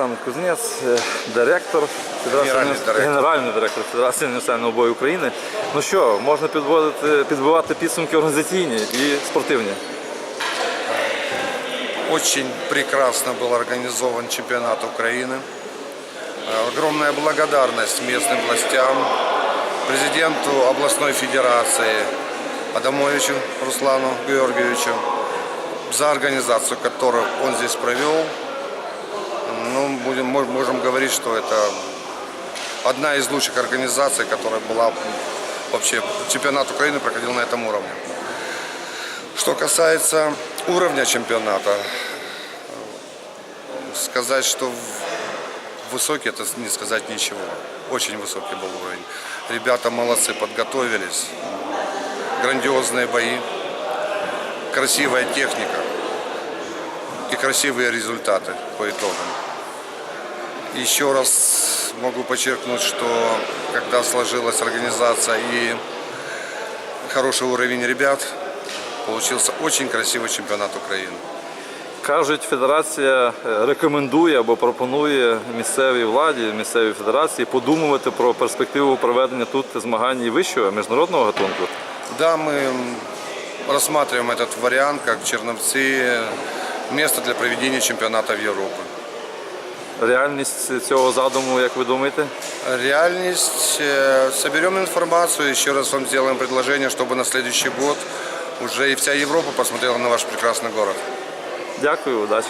Олександр Кузнець, е, директор Федерації Генеральний універс- директор. Генеральний директор Федерації універсального бою України. Ну що, можна підводити, підбивати підсумки організаційні і спортивні. Очень прекрасно был организован чемпионат Украины. Э, Огромная благодарность местным властям, президенту областной федерации Адамовичу Руслану Георгиевичу за организацию, которую он здесь провел. говорить, что это одна из лучших организаций, которая была вообще. Чемпионат Украины проходил на этом уровне. Что касается уровня чемпионата, сказать, что высокий, это не сказать ничего. Очень высокий был уровень. Ребята молодцы, подготовились. Грандиозные бои, красивая техника и красивые результаты по итогам. Еще раз могу подчеркнуть, что когда сложилась организация и хороший уровень ребят, получился очень красивый чемпионат Украины. Кажуть, федерація е, рекомендує або пропонує місцевій владі, місцевій федерації подумувати про перспективу проведення тут змагань і вищого міжнародного гатунку. Да, мы м, рассматриваем этот вариант как Черновцы место для проведения чемпионатов Европы. Реальність цього задуму, як ви думаєте? Реальность. э, Соберем информацию, еще раз вам сделаем предложение, чтобы на следующий год уже и вся Европа посмотрела на ваш прекрасный город. Дякую, удачі.